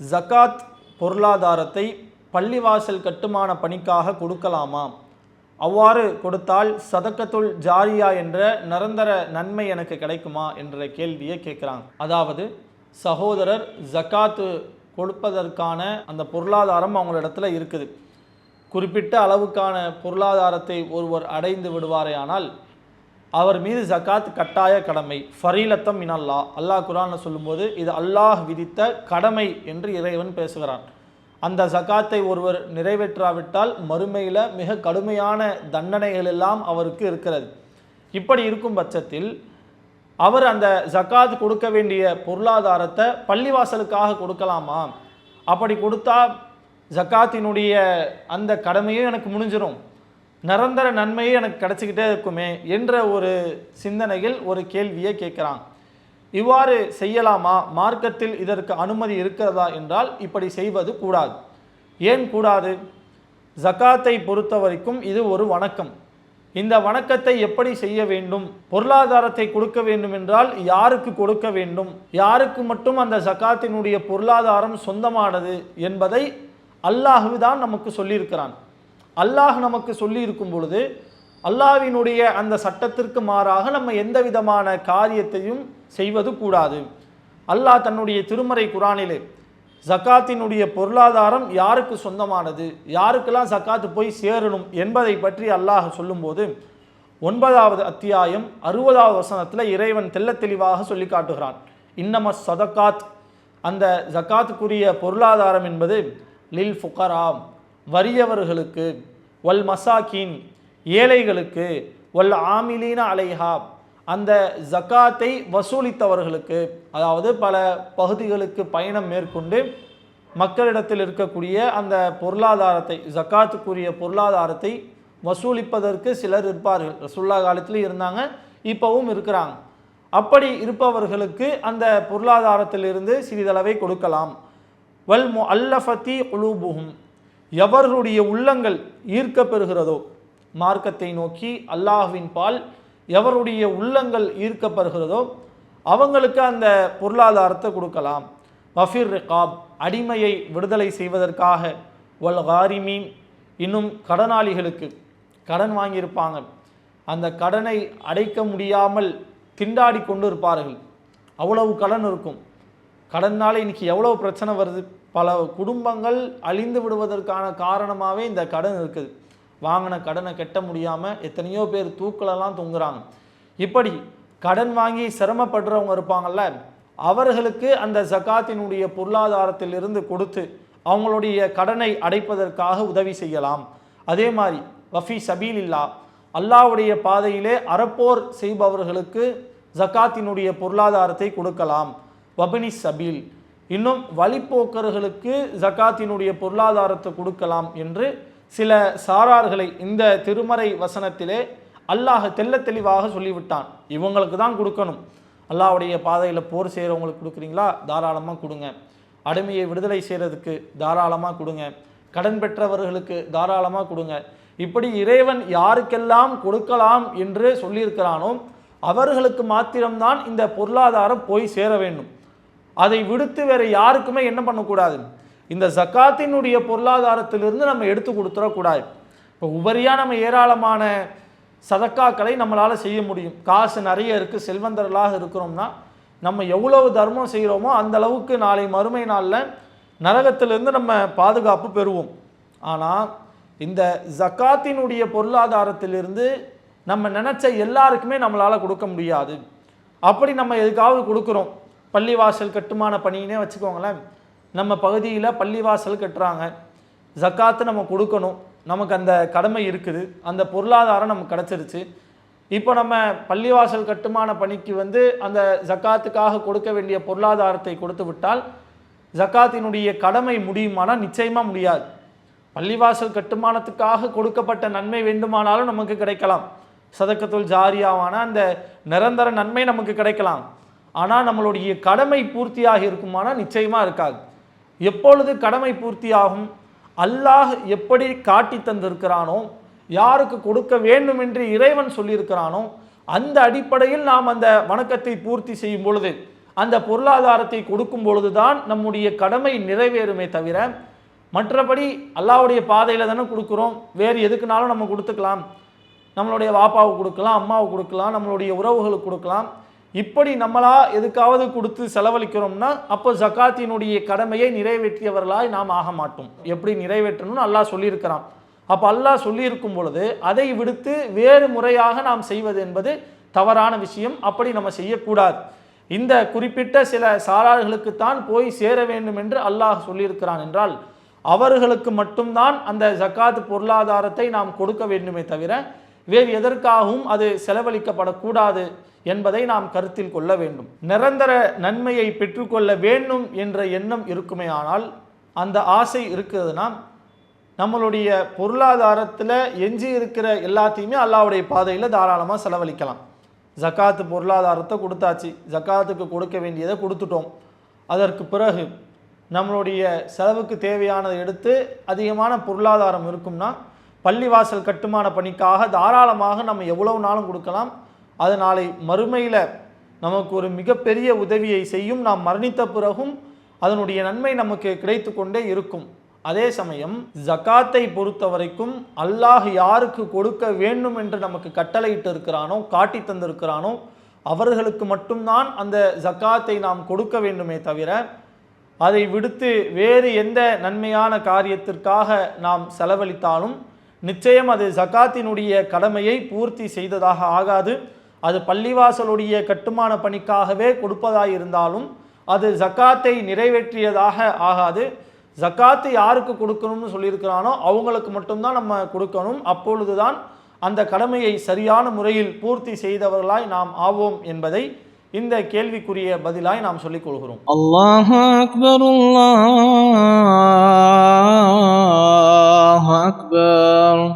ஜகாத் பொருளாதாரத்தை பள்ளிவாசல் கட்டுமான பணிக்காக கொடுக்கலாமா? அவ்வாறு கொடுத்தால் சதக்கத்துல் ஜாரியா என்ற நிரந்தர நன்மை எனக்கு கிடைக்குமா? என்ற கேள்வியை கேட்குறாங்க அதாவது சகோதரர் ஜக்காத்து கொடுப்பதற்கான அந்த பொருளாதாரம் அவங்களிடத்துல இருக்குது. குறிப்பிட்ட அளவுக்கான பொருளாதாரத்தை ஒருவர் அடைந்து விடுவாரே ஆனால் அவர் மீது ஜகாத் கட்டாய கடமை. ஃபரீலத்தம் மின் அல்லாஹ் அல்லாஹ் குரான் சொல்லும்போது இது அல்லாஹ் விதித்த கடமை என்று இறைவன் பேசுகிறான். அந்த ஜகாத்தை ஒருவர் நிறைவேற்றாவிட்டால் மறுமையில் மிக கடுமையான தண்டனைகள் எல்லாம் அவருக்கு இருக்கிறது. இப்படி இருக்கும் பட்சத்தில் அவர் அந்த ஜகாத் கொடுக்க வேண்டிய பொருளாதாரத்தை பள்ளிவாசலுக்காக கொடுக்கலாமா? அப்படி கொடுத்தா ஜகாத்தினுடைய அந்த கடமையும் எனக்கு முடிஞ்சிடும் நிரந்தர நன்மையே எனக்கு கிடச்சிக்கிட்டே இருக்குமே என்ற ஒரு சிந்தனையில் ஒரு கேள்வியை கேட்குறான். இவ்வாறு செய்யலாமா? மார்க்கத்தில் இதற்கு அனுமதி இருக்கிறதா என்றால் இப்படி செய்வது கூடாது. ஏன் கூடாது? ஜகாத்தை பொறுத்த வரைக்கும் இது ஒரு வணக்கம். இந்த வணக்கத்தை எப்படி செய்ய வேண்டும்? பொருளாதாரத்தை கொடுக்க வேண்டும் என்றால் யாருக்கு கொடுக்க வேண்டும்? யாருக்கு மட்டும் அந்த ஜகாத்தினுடைய பொருளாதாரம் சொந்தமானது என்பதை அல்லாஹு தான் நமக்கு சொல்லியிருக்கிறான். அல்லாஹ் நமக்கு சொல்லி இருக்கும் பொழுது அல்லாவினுடைய அந்த சட்டத்திற்கு மாறாக நம்ம எந்த விதமான காரியத்தையும் செய்வது கூடாது. அல்லாஹ் தன்னுடைய திருமறை குரானிலே ஜக்காத்தினுடைய பொருளாதாரம் யாருக்கு சொந்தமானது? யாருக்கெல்லாம் ஜக்காத்து போய் சேரணும் என்பதை பற்றி அல்லாஹ் சொல்லும்போது ஒன்பதாவது அத்தியாயம் அறுபதாவது வசனத்தில் இறைவன் தெல்ல தெளிவாக சொல்லி காட்டுகிறான். இன்னம சதக்காத் அந்த ஜக்காத்துக்குரிய பொருளாதாரம் என்பது லில் ஃபுகராம் வறியவர்களுக்கு வல் மசாக்கின் ஏழைகளுக்கு வல் ஆமிலீன அலைஹா அந்த ஜக்காத்தை வசூலித்தவர்களுக்கு அதாவது பல பகுதிகளுக்கு பயணம் மேற்கொண்டு மக்களிடத்தில் இருக்கக்கூடிய அந்த பொருளாதாரத்தை ஜக்காத்துக்குரிய பொருளாதாரத்தை வசூலிப்பதற்கு சிலர் இருப்பார்கள். ரசுல்லா காலத்திலும் இருந்தாங்க இப்போவும் இருக்கிறாங்க. அப்படி இருப்பவர்களுக்கு அந்த பொருளாதாரத்திலிருந்து சிறிதளவை கொடுக்கலாம். வல் மு அல்லஃபத்தி உலூபுகும் எவர்களுடைய உள்ளங்கள் ஈர்க்கப்பெறுகிறதோ மார்க்கத்தை நோக்கி அல்லாஹ்வின் பால் எவருடைய உள்ளங்கள் ஈர்க்கப்படுகிறதோ அவங்களுக்கு அந்த பொருளாதாரத்தை கொடுக்கலாம். வஃபிர் ரிகாப் அடிமையை விடுதலை செய்வதற்காக ஒல் ஹாரிமீன் இன்னும் கடனாளிகளுக்கு கடன் வாங்கியிருப்பாங்க. அந்த கடனை அடைக்க முடியாமல் திண்டாடி கொண்டு இருப்பார்கள் அவ்வளவு கடன் இருக்கும். கடனால் இன்னைக்கு எவ்வளோ பிரச்சனை வருது? பல குடும்பங்கள் அழிந்து விடுவதற்கான காரணமாகவே இந்த கடன் இருக்குது. வாங்கின கடனை கட்ட முடியாமல் எத்தனையோ பேர் தூக்கிலெல்லாம் தொங்குறாங்க. இப்படி கடன் வாங்கி சிரமப்படுறவங்க இருப்பாங்கல்ல அவர்களுக்கு அந்த ஜகாத்தினுடைய பொருளாதாரத்திலிருந்து கொடுத்து அவங்களுடைய கடனை அடைப்பதற்காக உதவி செய்யலாம். அதே மாதிரி வஃபி சபீல் இல்லா அல்லாஹ்வுடைய பாதையிலே அறப்போர் செய்பவர்களுக்கு ஜகாத்தினுடைய பொருளாதாரத்தை கொடுக்கலாம். வபினி சபீல் இன்னும் வழிப்போக்கர்களுக்கு ஜக்காத்தினுடைய பொருளாதாரத்தை கொடுக்கலாம் என்று சில சாரார்களை இந்த திருமறை வசனத்திலே அல்லாஹ் தெள்ள தெளிவாக சொல்லிவிட்டான். இவங்களுக்கு தான் கொடுக்கணும். அல்லாஹ்வுடைய பாதையில் போர் செய்கிறவங்களுக்கு கொடுக்குறீங்களா? தாராளமாக கொடுங்க. அடிமையை விடுதலை செய்கிறதுக்கு தாராளமாக கொடுங்க. கடன் பெற்றவர்களுக்கு தாராளமாக கொடுங்க. இப்படி இறைவன் யாருக்கெல்லாம் கொடுக்கலாம் என்று சொல்லியிருக்கிறானோ அவர்களுக்கு மாத்திரம்தான் இந்த பொருளாதாரம் போய் சேர வேண்டும். அதை விடுத்து வேறு யாருக்குமே என்ன பண்ணக்கூடாது? இந்த ஜக்காத்தினுடைய பொருளாதாரத்திலிருந்து நம்ம எடுத்து கொடுத்துடக்கூடாது இப்போ உபரியாக நம்ம ஏராளமான சதக்காக்களை நம்மளால் செய்ய முடியும். காசு நிறைய இருக்குது செல்வந்தர்களாக இருக்கிறோம்னா நம்ம எவ்வளவு தர்மம் செய்கிறோமோ அந்த அளவுக்கு நாளை மறுமை நாளில் நரகத்திலிருந்து நம்ம பாதுகாப்பு பெறுவோம். ஆனால் இந்த ஜக்காத்தினுடைய பொருளாதாரத்திலிருந்து நம்ம நினச்ச எல்லாருக்குமே நம்மளால் கொடுக்க முடியாது. அப்படி நம்ம எதுக்காவது கொடுக்குறோம். பள்ளிவாசல் கட்டுமான பணின்னே வச்சுக்கோங்களேன். நம்ம பகுதியில் பள்ளிவாசல் கட்டுறாங்க. ஜக்காத்து நம்ம கொடுக்கணும். நமக்கு அந்த கடமை இருக்குது. அந்த பொருளாதாரம் நமக்கு கிடச்சிருச்சு. இப்போ நம்ம பள்ளிவாசல் கட்டுமான பணிக்கு வந்து அந்த ஜக்காத்துக்காக கொடுக்க வேண்டிய பொருளாதாரத்தை கொடுத்து விட்டால் ஜக்காத்தினுடைய கடமை முடியுமானால் நிச்சயமாக முடியாது. பள்ளிவாசல் கட்டுமானத்துக்காக கொடுக்கப்பட்ட நன்மை வேண்டுமானாலும் நமக்கு கிடைக்கலாம். சதக்கத்துள் ஜாரியாவான அந்த நிரந்தர நன்மை நமக்கு கிடைக்கலாம். ஆனால் நம்மளுடைய கடமை பூர்த்தியாக இருக்குமானால் நிச்சயமாக இருக்காது. எப்பொழுது கடமை பூர்த்தியாகும்? அல்லாஹ் எப்படி காட்டி தந்திருக்கிறானோ யாருக்கு கொடுக்க வேண்டும் என்று இறைவன் சொல்லியிருக்கிறானோ அந்த அடிப்படையில் நாம் அந்த வணக்கத்தை பூர்த்தி செய்யும் பொழுது அந்த பொருளாதாரத்தை கொடுக்கும் பொழுது தான் நம்முடைய கடமை நிறைவேறுமே தவிர மற்றபடி அல்லாவுடைய பாதையில் தானே கொடுக்குறோம். வேறு எதுக்குனாலும் நம்ம கொடுத்துக்கலாம். நம்மளுடைய வாப்பாவுக்கு கொடுக்கலாம் அம்மாவுக்கு கொடுக்கலாம் நம்மளுடைய உறவுகளுக்கு கொடுக்கலாம். இப்படி நம்மளா எதுக்காவது கொடுத்து செலவழிக்கிறோம்னா அப்போ ஜக்காத்தினுடைய கடமையை நிறைவேற்றியவர்களாய் நாம் ஆக மாட்டோம். எப்படி நிறைவேற்றணும்னு அல்லாஹ் சொல்லியிருக்கிறான். அப்போ அல்லாஹ் சொல்லியிருக்கும் பொழுது அதை விடுத்து வேறு முறையாக நாம் செய்வது என்பது தவறான விஷயம். அப்படி நம்ம செய்யக்கூடாது. இந்த குறிப்பிட்ட சில சாரார்களுக்குத்தான் போய் சேர வேண்டும் என்று அல்லாஹ் சொல்லியிருக்கிறான் என்றால் அவர்களுக்கு மட்டும்தான் அந்த ஜக்காத் பொருளாதாரத்தை நாம் கொடுக்க வேண்டுமே தவிர வேறு எதற்காகவும் அது செலவழிக்கப்படக்கூடாது என்பதை நாம் கருத்தில் கொள்ள வேண்டும். நிரந்தர நன்மையை பெற்றுக்கொள்ள வேண்டும் என்ற எண்ணம் இருக்குமே ஆனால் அந்த ஆசை இருக்கிறதுனால் நம்மளுடைய பொருளாதாரத்தில் எஞ்சி இருக்கிற எல்லாத்தையுமே அல்லாவுடைய பாதையில் தாராளமாக செலவழிக்கலாம். ஜக்காத்து பொருளாதாரத்தை கொடுத்தாச்சு. ஜக்காத்துக்கு கொடுக்க வேண்டியதை கொடுத்துட்டோம். அதற்கு பிறகு நம்மளுடைய செலவுக்கு தேவையானதை எடுத்து அதிகமான பொருளாதாரம் இருக்கும்னா பள்ளிவாசல் கட்டுமான பணிக்காக தாராளமாக நம்ம எவ்வளவு நாளும் கொடுக்கலாம். அது நாளை மறுமையில் நமக்கு ஒரு மிகப்பெரிய உதவியை செய்யும். நாம் மரணித்த பிறகும் அதனுடைய நன்மை நமக்கு கிடைத்து கொண்டே இருக்கும். அதே சமயம் ஜக்காத்தை பொறுத்த வரைக்கும் அல்லாஹ் யாருக்கு கொடுக்க வேண்டும் என்று நமக்கு கட்டளையிட்டு இருக்கிறானோ காட்டி தந்திருக்கிறானோ அவர்களுக்கு மட்டும்தான் அந்த ஜக்காத்தை நாம் கொடுக்க வேண்டுமே தவிர அதை விடுத்து வேறு எந்த நன்மையான காரியத்திற்காக நாம் செலவழித்தாலும் நிச்சயம் அது ஜக்காத்தினுடைய கடமையை பூர்த்தி செய்ததாக ஆகாது. அது பள்ளிவாசலுடைய கட்டுமான பணிக்காகவே கொடுப்பதாயிருந்தாலும் அது ஜக்காத்தை நிறைவேற்றியதாக ஆகாது. ஜக்காத்து யாருக்கு கொடுக்கணும்னு சொல்லியிருக்கிறானோ அவங்களுக்கு மட்டும்தான் நம்ம கொடுக்கணும். அப்பொழுதுதான் அந்த கடமையை சரியான முறையில் பூர்த்தி செய்தவர்களாய் நாம் ஆவோம் என்பதை இந்த கேள்விக்குரிய பதிலாய் நாம் சொல்லிக் கொள்கிறோம். அல்லாஹ் அக்பர் الله أكبر